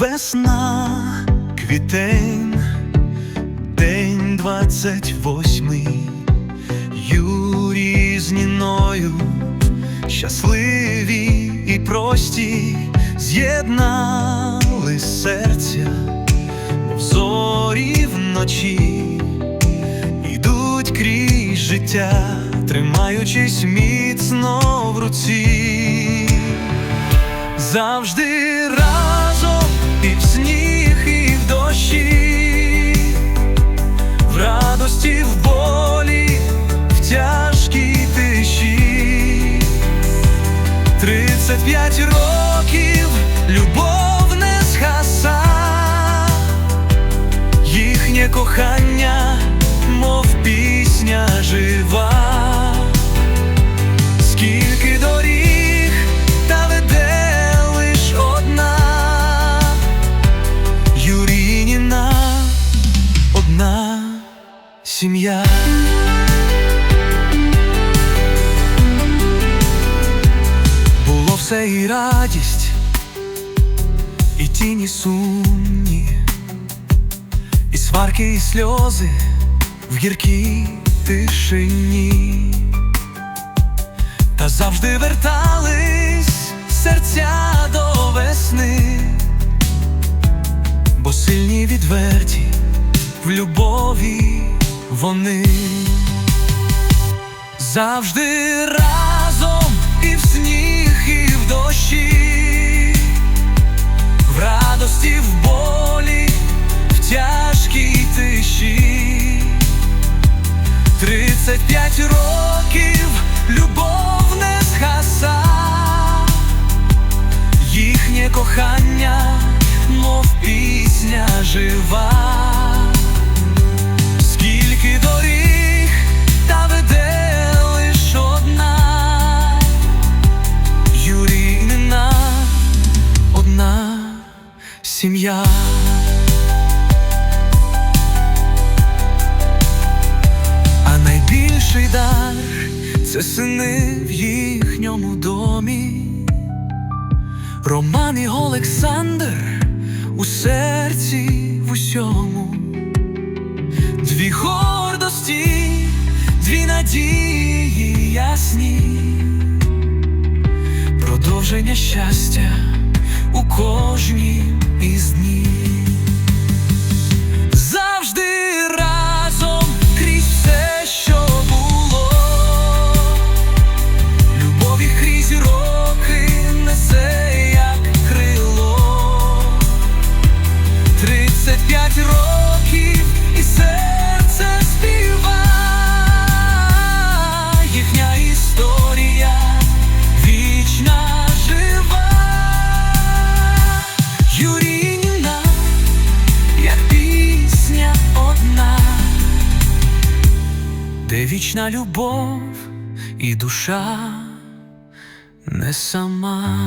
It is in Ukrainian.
Весна, квітень, день двадцять восьмий, Юрій з Ніною, щасливі і прості, з'єднали серця, мов зорі вночі, ідуть крізь життя, тримаючись міцно в руці. Завжди разом Років любов не згаса, їхнє кохання, мов пісня жива. Скільки доріг, та веде лиш одна Юрініна, одна сім'я. Все і радість, і тіні сумні, і сварки, і сльози в гіркій тишині. Та завжди вертались серця до весни, бо сильні відверті в любові вони завжди разом їхнє кохання, мов пісня жива. Скільки доріг, та веде лиш одна Юрінина, одна сім'я. А найбільший дар це сини в їхньому домі. Роман і Олександр у серці в усьому. Дві гордості, дві надії ясні, продовження щастя у кожній із днів. І серце співа, їхня історія вічна жива. Юрініна, як пісня одна, де вічна любов і душа не сама.